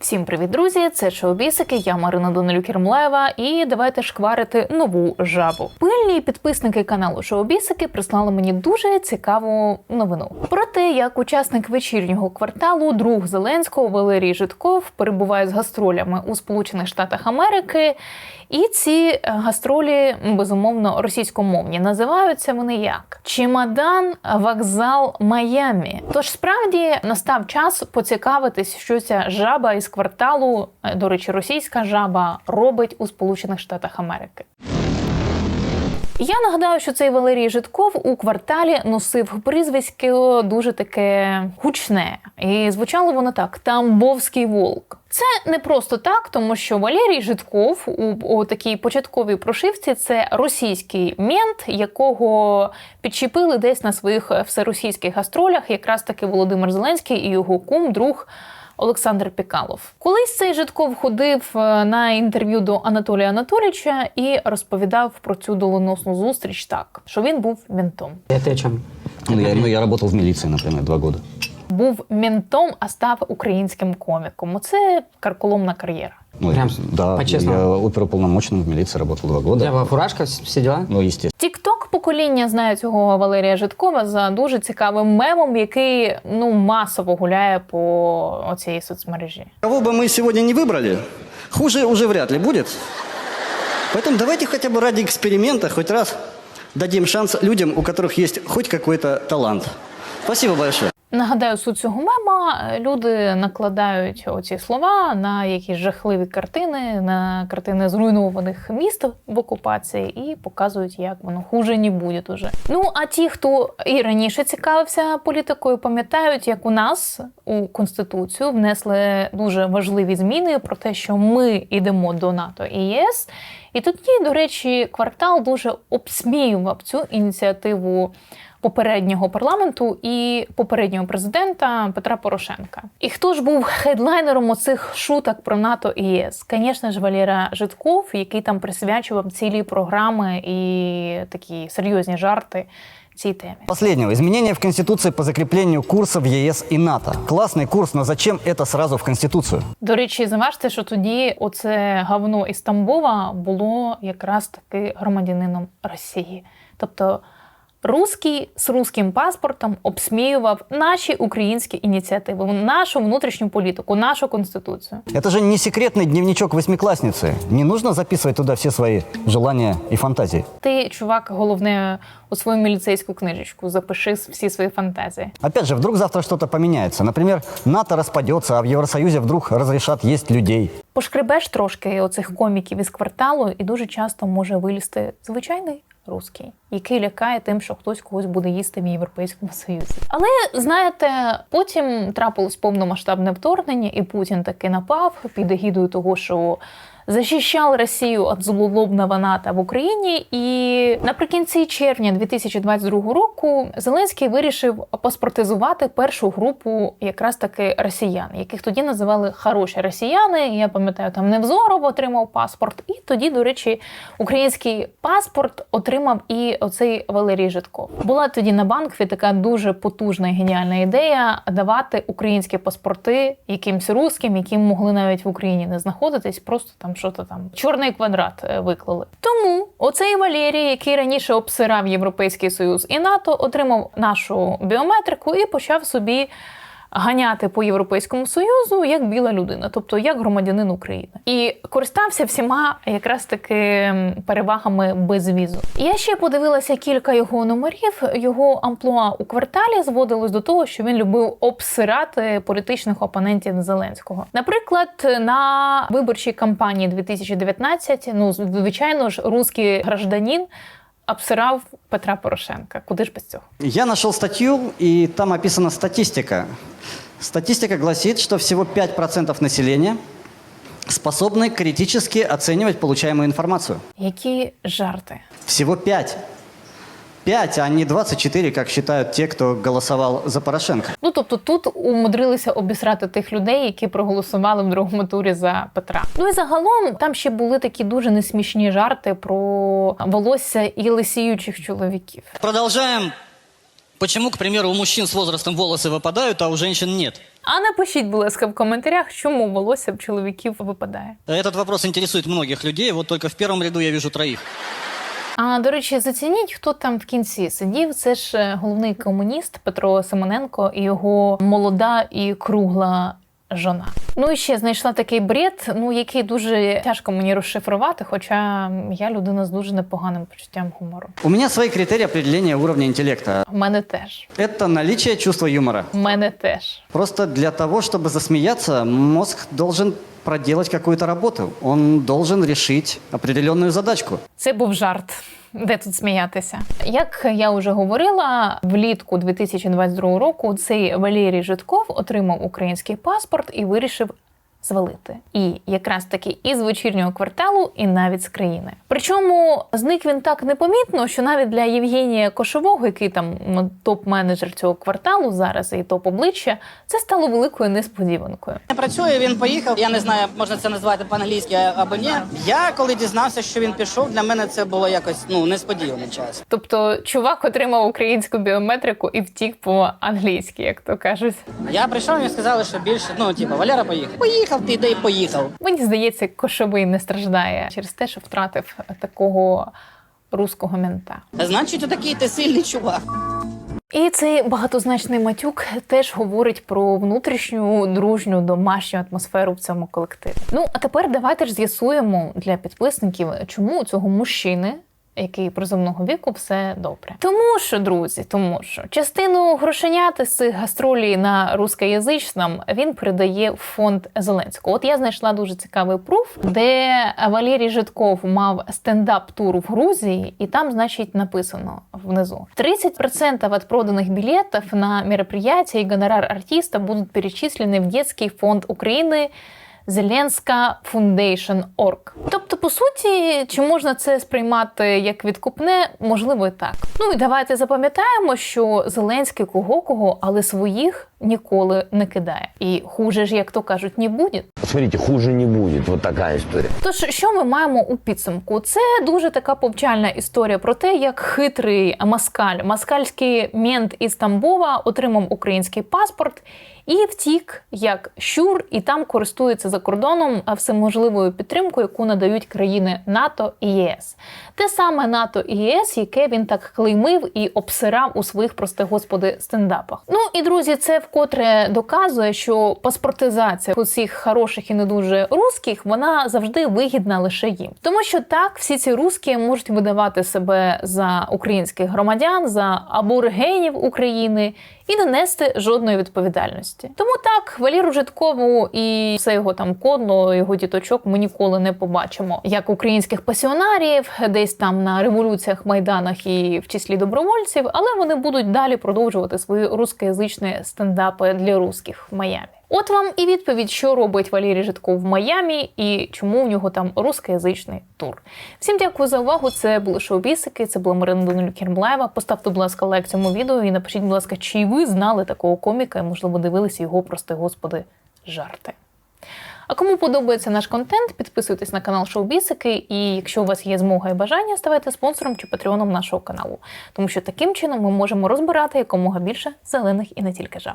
Всім привіт, друзі! Це Шоу-Бісики, я Марина Данилюк Єрмолаєва, і давайте шкварити нову жабу. Пильні підписники каналу Шоу-Бісики прислали мені дуже цікаву новину про те, як учасник вечірнього кварталу, друг Зеленського Валерій Житков перебуває з гастролями у Сполучених Штатах Америки. І ці е, гастролі безумовно російськомовні. Називаються вони як Чемодан вокзал Майамі. Тож справді настав час поцікавитись, що ця жаба із кварталу, е, до речі, російська жаба робить у Сполучених Штатах Америки. Я нагадаю, що цей Валерій Житков у кварталі носив прізвисько дуже таке гучне, і звучало воно так: Тамбовський волк. Це не просто так, тому що Валерій Житков у, у такій початковій прошивці це російський мент, якого підчепили десь на своїх всеросійських гастролях, якраз таки Володимир Зеленський і його кум, друг. Олександр Пікалов. Колись цей Житков ходив е, на інтерв'ю до Анатолія Анатолійовича і розповідав про цю доленосну зустріч так, що він був ментом. Это о? Ну, я, ну, я працював в міліції, наприклад, два роки. Був ментом, а став українським коміком. Оце карколомна кар'єра. Ну, Прям да, по-честному? я оперуполномоченным в милиции работал два года. Да, фуражка, вс- все дела? Ну, естественно. Тікток покоління знає цього Валерія Житкова за дуже цікавим мемом, який ну масово гуляє по оцій соцмережі. Кого бы мы сегодня не выбрали, хуже уже вряд ли будет. Поэтому давайте хотя бы ради эксперимента хоть раз дадим шанс людям, у которых есть хоть какой-то талант. Спасибо большое. Нагадаю, суть цього мема. Люди накладають оці слова на якісь жахливі картини, на картини зруйнованих міст в окупації і показують, як воно хуже не буде уже. Ну а ті, хто і раніше цікавився політикою, пам'ятають, як у нас у конституцію внесли дуже важливі зміни про те, що ми йдемо до НАТО і ЄС. І тоді, до речі, квартал дуже обсміював цю ініціативу попереднього парламенту і попереднього президента Петра Порошенка. І хто ж був хедлайнером оцих шуток про НАТО і ЄС? Звісно ж, Валера Житков, який там присвячував цілі програми і такі серйозні жарти цій темі. Последнего. Изменения в Конституции по закреплению курса в ЕС и НАТО. Классный курс, но зачем это сразу в Конституцию? До речі, заважте, що тоді оце говно із Тамбова було якраз таки громадянином Росії. Тобто русський з русським паспортом обсміював наші українські ініціативи, нашу внутрішню політику, нашу конституцію. Это же не секретный дневничок восьмиклассницы. Не нужно записывать туда все свои желания и фантазии. Ти, чувак, головне у свою міліцейську книжечку запиши всі свої фантазії. Опять же, вдруг завтра что-то поменяется. Например, НАТО распадется, а в Евросоюзе вдруг разрешат есть людей. Пошкребеш трошки оцих коміків із кварталу, і дуже часто може вилізти звичайний русський, який лякає тим, що хтось когось буде їсти в Європейському Союзі. Але знаєте, потім трапилось повномасштабне вторгнення, і Путін таки напав під егідою того, що. Захищав Росію від злолобного НАТО в Україні, і наприкінці червня 2022 року Зеленський вирішив паспортизувати першу групу якраз таки росіян, яких тоді називали хороші росіяни. Я пам'ятаю, там Невзоров отримав паспорт, і тоді, до речі, український паспорт отримав і оцей Валерій Житков. Була тоді на банкві така дуже потужна і геніальна ідея давати українські паспорти якимсь русським, які могли навіть в Україні не знаходитись, просто там що то там чорний квадрат е, виклали. Тому оцей Валерій, який раніше обсирав Європейський Союз і НАТО, отримав нашу біометрику і почав собі. Ганяти по Європейському Союзу як біла людина, тобто як громадянин України, і користався всіма якраз таки перевагами безвізу. Я ще подивилася кілька його номерів. Його амплуа у кварталі зводилось до того, що він любив обсирати політичних опонентів Зеленського. Наприклад, на виборчій кампанії 2019, ну звичайно ж, русський гражданин обсирав Петра Порошенка. Куди ж без цього? Я нашел статью, и там описана статистика. Статистика гласит, что всего 5% населения способны критически оценивать получаемую информацию. Які жарти? Всего 5. 5, а не 24, как считают те, кто голосовал за Порошенко. Ну тобто тут умудрилися обісрати тих людей, які проголосували в другому турі за Петра. Ну і загалом там ще були такі дуже несмішні жарти про волосся і лисіючих чоловіків. Продолжаем. Почему, к примеру, у мужчин с возрастом волосы выпадают, а у женщин нет? А напишіть, будь ласка, в коментарях, чому волосся в чоловіків випадає. Этот вопрос интересует многих людей. Вот только в первом ряду я вижу троих. А до речі, зацініть, хто там в кінці сидів. Це ж е, головний комуніст Петро Симоненко і його молода і кругла. Жона. Ну і ще знайшла такий бред, ну який дуже тяжко мені розшифрувати, хоча я людина з дуже непоганим почуттям гумору. У меня свои критерии определения уровня интеллекта. В мене теж. Это наличие чувства юмора. В мене теж. Просто для того, чтобы засмеяться, мозг должен проделать какую-то работу. Он должен решить определенную задачку. Це був жарт. Де тут сміятися? Як я вже говорила, влітку 2022 року цей Валерій Житков отримав український паспорт і вирішив звалити. І якраз таки із вечірнього кварталу, і навіть з країни. Причому зник він так непомітно, що навіть для Євгенія Кошового, який там топ-менеджер цього кварталу зараз і топ обличчя, це стало великою несподіванкою. Не працює, він поїхав. Я не знаю, можна це назвати по-англійськи або ні. Я коли дізнався, що він пішов, для мене це було якось ну несподіваний час. Тобто, чувак отримав українську біометрику і втік по-англійськи, як то кажуть. Я прийшов і сказали, що більше ну типу, Валера поїхав. Поїхав ти, де й поїхав. Мені здається, Кошовий не страждає через те, що втратив такого руського мента. Значить, отакий ти сильний чувак. І цей багатозначний матюк теж говорить про внутрішню дружню домашню атмосферу в цьому колективі. Ну а тепер давайте ж з'ясуємо для підписників, чому у цього мужчини Який призовного віку все добре, тому що друзі, тому що частину грошенят з цих гастролей на рускоязичному він передає в фонд Зеленського. От я знайшла дуже цікавий пруф, де Валерій Житков мав стендап-тур в Грузії, і там, значить, написано внизу: 30% от проданных билетов на мероприятие и гонорар артиста будут перечислены в детский фонд Украины Зеленська Foundation Org. Тобто, по суті, чи можна це сприймати як відкупне? Можливо, і так. Ну і давайте запам'ятаємо, що Зеленський кого кого, але своїх ніколи не кидає. І хуже ж, як то кажуть, не буде. Смотрите, хуже не будет. Вот такая история. Тож, що ми маємо у підсумку? Це дуже така повчальна історія про те, як хитрий маскаль, маскальський мент із Тамбова отримав український паспорт і втік як щур, і там користується за кордоном всеможливою підтримкою, яку надають країни НАТО і ЄС. Те саме НАТО і ЄС, яке він так клеймив і обсирав у своїх, прости господи, стендапах. Ну і друзі, це вкотре доказує, що паспортизація усіх хороших і не дуже русських вона завжди вигідна лише їм, тому що так всі ці русські можуть видавати себе за українських громадян, за аборигенів України. І не нести жодної відповідальності. Тому так, Валіру Житкову і все його там кодло, його діточок ми ніколи не побачимо як українських пасіонарів, десь там на революціях, майданах і в числі добровольців, але вони будуть далі продовжувати свої рускоязичні стендапи для русських в Майамі. От вам і відповідь, що робить Валерій Житков в Майамі і чому у нього там рускоязичний тур. Всім дякую за увагу. Це були шоу Бісики, це була Марина Данилюк Кермлаєва. Поставте, будь ласка, лайк цьому відео і напишіть, будь ласка, чи ви знали такого коміка і, можливо, дивилися його, прости господи, жарти. А кому подобається наш контент, підписуйтесь на канал Шоу Бісики, і якщо у вас є змога і бажання, ставайте спонсором чи патреоном нашого каналу, тому що таким чином ми можемо розбирати якомога більше зелених і не тільки жаб.